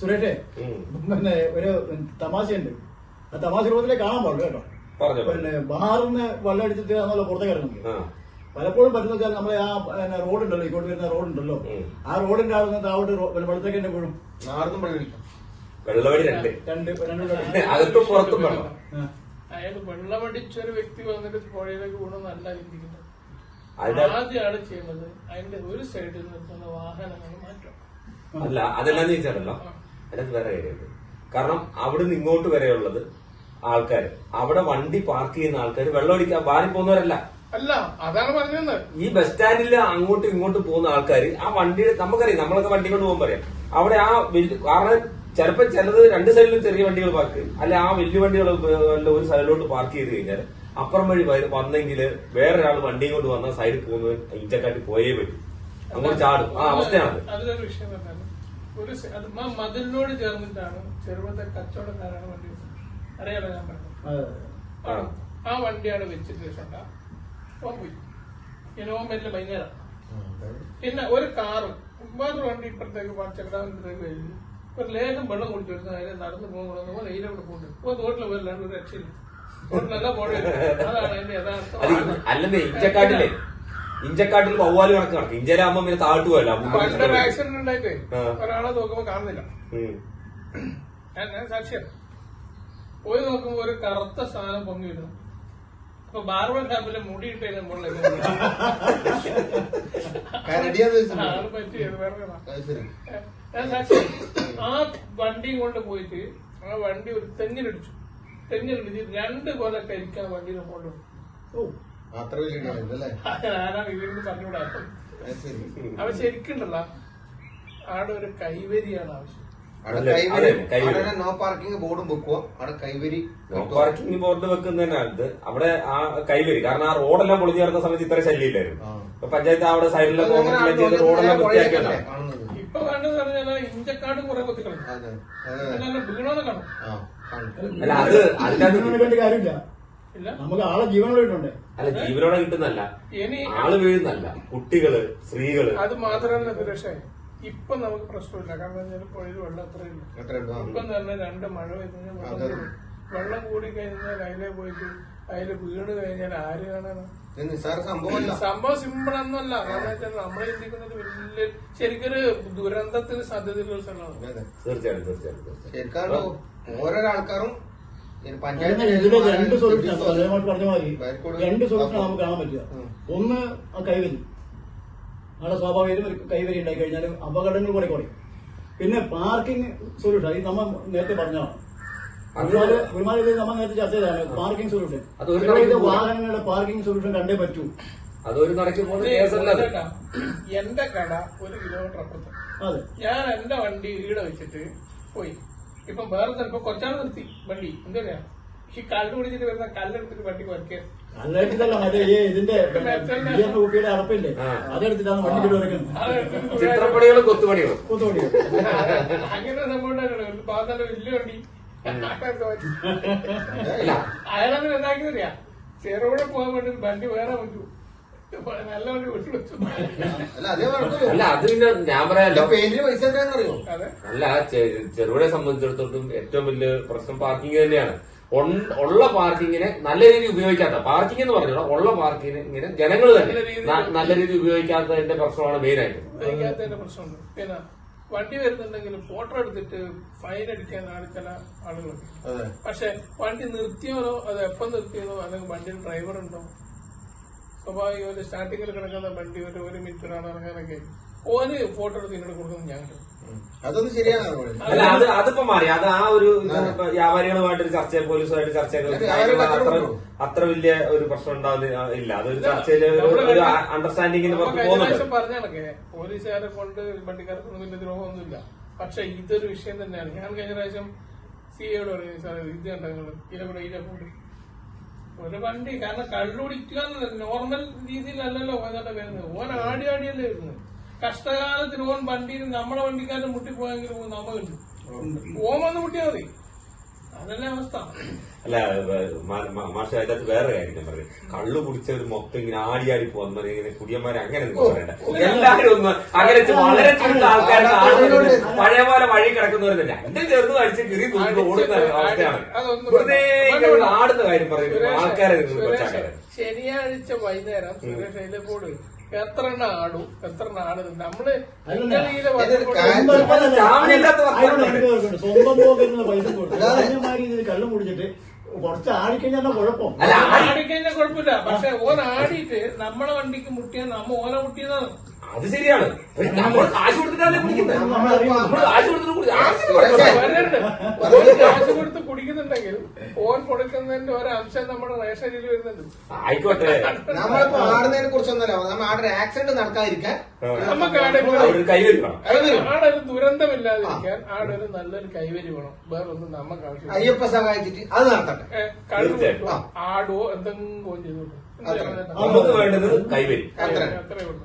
സുരേഷേ. പിന്നെ ഒരു തമാശയുണ്ട്. ആ തമാശ രൂപത്തിലേ കാണാൻ പാടില്ല കേട്ടോ. പറഞ്ഞോ പിന്നെ ബഹാറിന്ന് വെള്ളം അടിച്ചിട്ട് ആണല്ലോ പുറത്തേക്ക് ഇറങ്ങുന്നത് പലപ്പോഴും പറ്റുന്ന വെച്ചാൽ നമ്മളെ ആ പിന്നെ റോഡ് ഉണ്ടല്ലോ ഇങ്ങോട്ട് വരുന്ന റോഡ് ഉണ്ടല്ലോ ആ റോഡിന്റെ അവിടെ നിന്ന് താവട്ട് വെള്ളത്തേക്ക് തന്നെ വീഴും. ആർന്നും വെള്ളം വെള്ളവടി രണ്ട്. രണ്ട് രണ്ട് അകത്തും പുറത്തും വെള്ളം. അയാൾ വെള്ളമടിച്ചൊരു വ്യക്തി വന്നിട്ട് പുഴയിലേക്ക് വീണെന്നല്ല ചിന്തിക്കുന്നത് ആദ്യമാണ് ചെയ്യുന്നത്. അതിന്റെ ഒരു സൈഡിൽ നിൽക്കുന്ന വാഹനങ്ങൾ മാറ്റം അല്ല അതെല്ലാം ചോദിച്ചാണല്ലോ അതിനകത്ത് വേറെ കാര്യമുണ്ട്. കാരണം അവിടുന്ന് ഇങ്ങോട്ട് വരെയുള്ളത് ആൾക്കാർ അവിടെ വണ്ടി പാർക്ക് ചെയ്യുന്ന ആൾക്കാർ വെള്ളം അടിക്കാൻ വാരി പോകുന്നവരല്ല. അല്ല അതാണ് പറഞ്ഞത് ഈ ബസ് സ്റ്റാൻഡിൽ അങ്ങോട്ടും ഇങ്ങോട്ടും പോകുന്ന ആൾക്കാർ ആ വണ്ടി നമുക്കറിയാം നമ്മളൊക്കെ വണ്ടി കൊണ്ട് പോകുമ്പോൾ പറയാം അവിടെ ആ വലിയ കാരണം ചിലപ്പോൾ ചിലത് രണ്ട് സൈഡിലും ചെറിയ വണ്ടികൾ പാർക്ക് അല്ലെ ആ വലിയ വണ്ടികൾ ഒരു സൈഡിലോട്ട് പാർക്ക് ചെയ്ത് കഴിഞ്ഞാൽ അപ്പുറം വഴി വന്നെങ്കിൽ വേറൊരാൾ വണ്ടിയും കൊണ്ട് വന്നാൽ സൈഡിൽ പോകുന്നത് ഇഞ്ചക്കാട്ടി പോയേ പറ്റും. അങ്ങനെ ചാടും. ആ അവസ്ഥയാണ് ഒരു അത് ആ മതിലിനോട് ചേർന്നിട്ടാണ് ചെറുപത്തെ കച്ചവടക്കാരാണ് വണ്ടി വെച്ചത്. അറിയാലോ ഞാൻ പറഞ്ഞത്? ആണോ ആ. വണ്ടിയാണ് വെച്ചിട്ട് രക്ഷണ്ട ഓൻ പോയി. ഇനോം വലിയ ഭയങ്കര പിന്നെ ഒരു കാറും വേറൊരു വണ്ടി ഇപ്പുറത്തേക്ക് പച്ചക്കടാവിനടുത്തേക്ക് കഴിഞ്ഞു ഒരു ലേഖം വെള്ളം കുടിച്ചു വരുന്ന അതിനെ നടന്നു പോലെ നെയ്യിലോട്ട് പോകുന്നുണ്ട്. ഇപ്പൊ തോട്ടിൽ വരില്ലാണ്ട് ഒരു രക്ഷയില്ല. തോട്ടിലല്ല പോഴ അതാണ് എന്റെ യഥാർത്ഥം ഇഞ്ചക്കാട്ടിൽ വവ്വാൽ കണക്ക് നടക്കും. ഇഞ്ചയിലെ അമ്മ പിന്നെ താഴ്ത്തു പോയല്ലോ. പണ്ടൊരു ആക്സിഡന്റ് ഉണ്ടായിട്ടേ ഒരാളെ നോക്കുമ്പോ കാണുന്നില്ല. ഞാൻ ഞാൻ സാക്ഷിയാണ് പോയി നോക്കുമ്പോ ഒരു കറുത്ത സാധനം പൊങ്ങി വരുന്നു അപ്പൊ ബാർബർ ഷാപ്പിലെ മുടി സാക്ഷി ആ വണ്ടിയും കൊണ്ട് പോയിട്ട് ആ വണ്ടി ഒരു തെങ്ങിനടിച്ചു തെങ്ങിനടിച്ച് രണ്ട് കൊല കരിക്കാൻ വണ്ടിയുടെ ഫോട്ടോ ഓ. അത്ര വലിയ ശരിക്കുണ്ടല്ല. ആടെ ഒരു കൈവരിയാണ് ആവശ്യം. അവിടെ കൈവരി കൈവരി. നോ പാർക്കിംഗ് ബോർഡും വെക്കുക അവിടെ കൈവരി നോ പാർക്കിംഗ് ബോർഡ് വെക്കുന്നതിനകത്ത് അവിടെ ആ കൈവരി കാരണം ആ റോഡെല്ലാം പൊളിഞ്ഞു കിടന്ന സമയത്ത് ഇത്ര ശല്യമില്ലായിരുന്നു. പഞ്ചായത്ത് അവിടെ സൈഡിലെ റോഡെല്ലാം വൃത്തിയാക്കിയാണ് ഇപ്പൊ പറഞ്ഞാൽ ഇഞ്ചക്കാടും കുറെ വീണോന്ന് കാണും. അല്ല അത് അതിന്റെ കാര്യമില്ല. നമുക്ക് ആളെ ജീവനോടെ ഇട്ടുണ്ട് അല്ല ജീവനോടെ കിട്ടുന്നല്ല ആൾ വീഴുന്നല്ല കുട്ടികൾ സ്ത്രീകൾ. അത് മാത്രമല്ല സുരക്ഷ ഇപ്പൊ നമുക്ക് പ്രശ്നമില്ല. കാരണം വെച്ചാൽ പുഴയിൽ വെള്ളം അത്രയില്ല. ഇപ്പം തന്നെ രണ്ട് മഴ പെയ്ത് കഴിഞ്ഞാൽ വെള്ളം. കൂടി കഴിഞ്ഞാൽ അതിലെ പോയിട്ട് അതിൽ വീണ് കഴിഞ്ഞാൽ ആര് കാണാനാണ് സംഭവം സിമ്പിൾ ഒന്നല്ല കാരണം വെച്ചാൽ നമ്മൾ ചിന്തിക്കുന്നത് വലിയ ശരിക്കൊരു ദുരന്തത്തിന് സാധ്യതയുള്ള സ്ഥലമാണ്. തീർച്ചയായിട്ടും തീർച്ചയായിട്ടും ശരിക്കും തീർച്ചയായും രണ്ട് സൊല്യൂഷൻ പറഞ്ഞ മാതിരി രണ്ട് സൊല്യൂഷൻ നമുക്ക് കാണാൻ പറ്റുക. ഒന്ന് ആ കൈവരി. നമ്മുടെ സ്വാഭാവികം ഒരു കൈവരി ഉണ്ടായി കഴിഞ്ഞാൽ അപകടങ്ങൾ കുറെ കുറയും. പിന്നെ പാർക്കിംഗ് സൊല്യൂഷൻ അത് നമ്മൾ നേരത്തെ പറഞ്ഞതാണ്. ഒരുപാട് ഒരുപാട് നമ്മൾ നേരത്തെ ചർച്ച ചെയ്തതാണ്. Parking solution. വാഹനങ്ങളുടെ പാർക്കിംഗ് സൊല്യൂഷൻ കണ്ടേ പറ്റൂ. അതൊരു നടക്കി എന്റെ കട ഒരു കിലോമീറ്റർ അപ്പുറത്ത്. അതെ. ഞാൻ എന്റെ വണ്ടി ഈടെ വെച്ചിട്ട് പോയി. ഇപ്പം വേറെ ചിലപ്പോ കൊച്ചാണ് നിർത്തി വണ്ടി എന്താ പറയാ ഈ കല്ല് പിടിച്ചിട്ട് വരുന്ന കല്ലെടുത്തിട്ട് വണ്ടി കുറയ്ക്കുക അല്ലായിട്ടല്ല മറ്റേ ഈ ഇതിന്റെ ബിയറിന്റെ കുപ്പിയുടെ അടപ്പില്ലേ ആ. അതെടുത്തിട്ടാണ് വണ്ടി കിട്ടുന്നത് ചിത്രപ്പണികളും കൊത്തുപണികളും. കൂത്തുപടി അങ്ങനെ സംഭവം ഉണ്ടായിരുന്നു വലിയ വണ്ടി അല്ല അയാളങ്ങനെ എന്താക്കിയ ചെറുപുഴ പോകാൻ വേണ്ടി വണ്ടി വേറെ വെച്ചു. അല്ല അതേ കുഴപ്പമില്ല അല്ല അത് പിന്നെ ഞാൻ പറയാലോ. പെയിന്റിന് പൈസ അതെ. അല്ല ചെറുപുഴയെ സംബന്ധിച്ചിടത്തോളം ഏറ്റവും വലിയ പ്രശ്നം പാർക്കിംഗ് തന്നെയാണ്. ഉള്ള പാർക്കിങ്ങിനെ നല്ല രീതിയിൽ ഉപയോഗിക്കാത്ത പാർക്കിംഗ് എന്ന് പറഞ്ഞാൽ ഉള്ള പാർക്കിങ്ങിനെ ജനങ്ങൾ തന്നെ നല്ല രീതിയിൽ ഉപയോഗിക്കാത്തതിന്റെ പ്രശ്നമാണ് മെയിൻ ആയിട്ട്. ഉപയോഗിക്കാത്തതിന്റെ പ്രശ്നമുണ്ട്. പിന്നെ വണ്ടി വരുന്നുണ്ടെങ്കിൽ ഫോട്ടോ എടുത്തിട്ട് ഫൈൻ അടിക്കാൻ ആൾ ചില ആളുകൾ അതെ. പക്ഷെ വണ്ടി നിർത്തിയോനോ അത് എപ്പം നിർത്തിയതോ അല്ലെങ്കിൽ വണ്ടിയിൽ ഡ്രൈവർ ഉണ്ടോ സ്വാഭാവികമായിട്ട് സ്റ്റാർട്ടിങ്ങിൽ കിടക്കുന്ന വണ്ടി ഒരു ഒരു മിനിറ്റിനാണ് ഇറങ്ങാനൊക്കെ ഓന് ഫോട്ടോ എടുത്ത് ഇങ്ങോട്ട് കൊടുക്കുന്നത് ഞാൻ അതൊന്നും ശരിയാണ് അല്ല അത് അതിപ്പോ മാറി. അത് ആ ഒരു വ്യാപാരികളുമായിട്ട് വ്യാപാരികളുമായിട്ടൊരു ചർച്ച പോലീസുമായിട്ട് ചർച്ചയൊക്കെ അത്ര വലിയ ഒരു പ്രശ്നം ഉണ്ടാവുന്ന ഇല്ല. അതൊരു ചർച്ചയിൽ ഒരു- ഒരു അണ്ടർസ്റ്റാൻഡിങ്ങിന് പുറത്ത് പോകുന്നുണ്ട്. പറഞ്ഞാണൊക്കെ പോലീസുകാരെ കൊണ്ട് വണ്ടിക്കാർക്കൊന്നും വലിയ ദ്രോഹമൊന്നുമില്ല. പക്ഷെ ഇതൊരു വിഷയം തന്നെയാണ്. ഞാൻ കഴിഞ്ഞ പ്രാവശ്യം സിയോട് പറഞ്ഞു സാർ ഇത് കണ്ടോ ഇതിലൂടെ ഇതിലെ കൂടെ ഇതിലെ കൊണ്ട് ഒരു വണ്ടി കാരണം കള്ളുടിക്കുക നോർമൽ രീതിയിലല്ലല്ലോ ഏതാണ്ട് വരുന്നത്. ഓൻ ആടി ആടിയല്ലേ വരുന്നത്. കഷ്ടകാലത്തിൽ ഓൻ വണ്ടിയിൽ നമ്മളെ വണ്ടിക്കാരൻ മുട്ടിപ്പോയെങ്കിലും നമ്മ കണ്ടു. ഓൻ വന്ന് മുട്ടിയാൽ മതി. അതല്ലേ അവസ്ഥ. അല്ല മാഷ അതിനകത്ത് വേറെ കാര്യം ഞാൻ പറഞ്ഞു കള്ളു കുടിച്ചവർ മൊത്തം ഇങ്ങനെ ആടി ആടി പോകുന്ന ഇങ്ങനെ കുടിയന്മാരെ അങ്ങനെ ഒന്നും പറയണ്ട. എല്ലാവരും ഒന്ന് അങ്ങനെ വളരെ ചുരുക്കം ആൾക്കാരുടെ പഴയ പോലെ വഴി കിടക്കുന്നവർ എന്റെ ചേർന്ന് കഴിച്ച് കിറി തൂക്കി ഓടുന്ന അവസ്ഥയാണ്. വെറുതെ ഇങ്ങനെ ആടുന്ന കാര്യം പറയുന്നത് ആൾക്കാരെ ശനിയാഴ്ച വൈകുന്നേരം സുരേഷ് എണ്ണ എത്ര ആടും എത്ര ആടും നമ്മൾ സ്വന്തം ഓർമ്മയുണ്ട്. പൈസ ഇതിന് കള്ളും കുടിച്ചിട്ട് കുറച്ച് ആടിക്കഴിഞ്ഞാൽ കുഴപ്പം? ആടിക്കഴിഞ്ഞാൽ കുഴപ്പമില്ല. പക്ഷെ ഓൻ ആടിയിട്ട് നമ്മളെ വണ്ടിക്ക് മുട്ടിയാൽ നമ്മ ഓനെ മുട്ടിയതാണ്. അത് ശരിയാണ്. നമ്മൾ കാശ് കൊടുത്തിട്ടല്ലേ കുടിക്കുന്നത്. നമ്മൾ കാശ് കൊടുത്തിട്ട് കുടി-. കാശ് കൊടുത്ത് കുടിക്കുന്നുണ്ടെങ്കിൽ ഓൻ കൊടുക്കുന്നതിന്റെ ഒരംശം നമ്മുടെ റേഷനിൽ വരുന്നുണ്ട്. ആയിക്കോട്ടെ. നമ്മളിപ്പോ ആടുന്നതിനെ കുറിച്ചൊന്നല്ല നമ്മൾ ആടൊരു ആക്സിഡന്റ് നടക്കാതിരിക്കാൻ നമുക്ക് ആടെ അവിടെ കൈവരി വേണം കൈവരും ആടൊരു ദുരന്തമില്ലാതിരിക്കാൻ ആടൊരു നല്ലൊരു കൈവരി വേണം. വേറൊന്നും നമുക്ക് ആവശ്യമില്ല അയ്യപ്പ സഹായിച്ചിട്ട് അത് നടത്തട്ടെ. ഏ, കള്ളു തീർച്ചയായും. കുടിക്കുവോ, ആടുവോ എന്തെങ്കിലും ചെയ്തോളൂ അത്രേ. നമുക്ക് വേണ്ടത് കൈവരി. അത്രേ. അത്രേ ഉള്ളൂ.